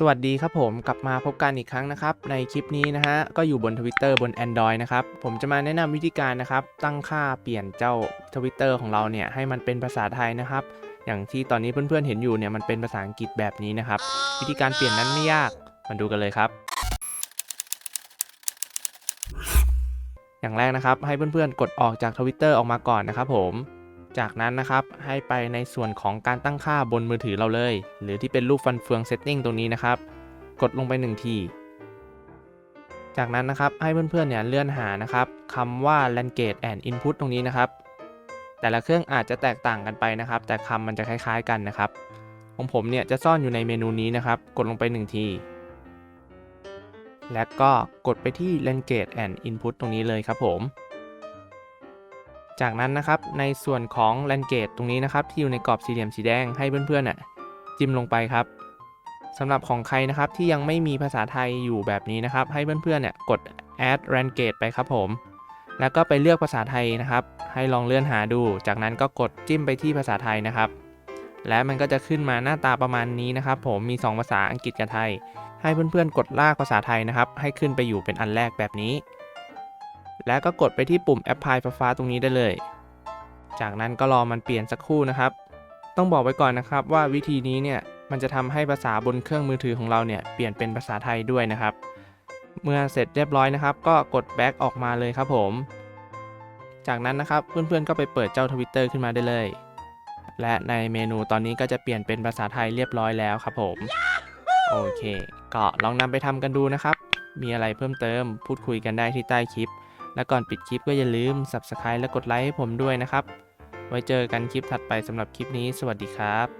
สวัสดีครับผมกลับมาพบกันอีกครั้งนะครับ ในคลิปนี้นะฮะ ก็อยู่บน Twitter บน Android นะครับ ผมจะมาแนะนำวิธีการนะครับ ตั้งค่าเปลี่ยนเจ้า Twitter ของเราเนี่ย ให้มันเป็นภาษาไทยนะครับ อย่างที่ตอนนี้เพื่อนๆเห็นอยู่เนี่ย มันเป็นภาษาอังกฤษแบบนี้นะครับ วิธีการเปลี่ยนนั้นไม่ยากมาดูกันเลยครับ อย่างแรกนะครับให้เพื่อนๆกดออกจาก Twitter ออกมาก่อนนะครับผม จากนั้นนะครับให้ไปในส่วนของการตั้งค่าบนมือถือเราเลย หรือที่เป็นรูปฟันเฟืองเซตติ้งตรงนี้นะครับ กดลงไป 1 ที จากนั้นนะครับให้เพื่อนๆเนี่ยเลื่อนหานะครับคำว่า language and input ตรงนี้นะครับ แต่ละเครื่องอาจจะแตกต่างกันไปนะครับ แต่คำมันจะคล้ายๆกันนะครับ ของผมเนี่ยจะซ่อนอยู่ในเมนูนี้นะครับ กดลงไป 1 ที และก็กดไปที่ language and input ตรงนี้เลยครับผม จากนั้นนะครับในส่วนของ language ตรงนี้นะครับที่อยู่ในกรอบสี่เหลี่ยมสีแดงให้เพื่อนๆน่ะจิ้มลงไปครับสำหรับของใครนะครับที่ยังไม่มีภาษาไทยอยู่แบบนี้นะครับ ให้เพื่อนๆเนี่ยกด add language ไปครับผม แล้วก็ไปเลือกภาษาไทยนะครับ ให้ลองเลื่อนหาดู จากนั้นก็กดจิ้มไปที่ภาษาไทยนะครับ และมันก็จะขึ้นมาหน้าตาประมาณนี้นะครับ ผมมี 2 ภาษาอังกฤษกับไทย ให้เพื่อนๆกดลากภาษาไทยนะครับ ให้ขึ้นไปอยู่เป็นอันแรกแบบนี้ แล้วก็กดไปที่ปุ่ม Apply ฟ้าๆตรงนี้ได้เลย จากนั้นก็รอมันเปลี่ยนสักครู่นะครับ ต้องบอกไว้ก่อนนะครับว่าวิธีนี้เนี่ยมันจะทำให้ภาษาบนเครื่องมือถือของเราเนี่ยเปลี่ยนเป็นภาษาไทยด้วยนะครับ เมื่อเสร็จเรียบร้อยนะครับ ก็กด back ออกมาเลยครับผม จากนั้นนะครับเพื่อนๆก็ไปเปิดเจ้า Twitter ขึ้นมาได้เลย และในเมนูตอนนี้ก็จะเปลี่ยนเป็นภาษาไทยเรียบร้อยแล้วครับผมโอเค ก็ลองนำไปทำกันดูนะครับ มีอะไรเพิ่มเติมพูดคุยกันได้ที่ใต้คลิป และก่อนปิดคลิปก็อย่าลืม Subscribe และกดไลค์ให้ผมด้วยนะครับ ไว้เจอกันคลิปถัดไปสำหรับคลิปนี้ สวัสดีครับ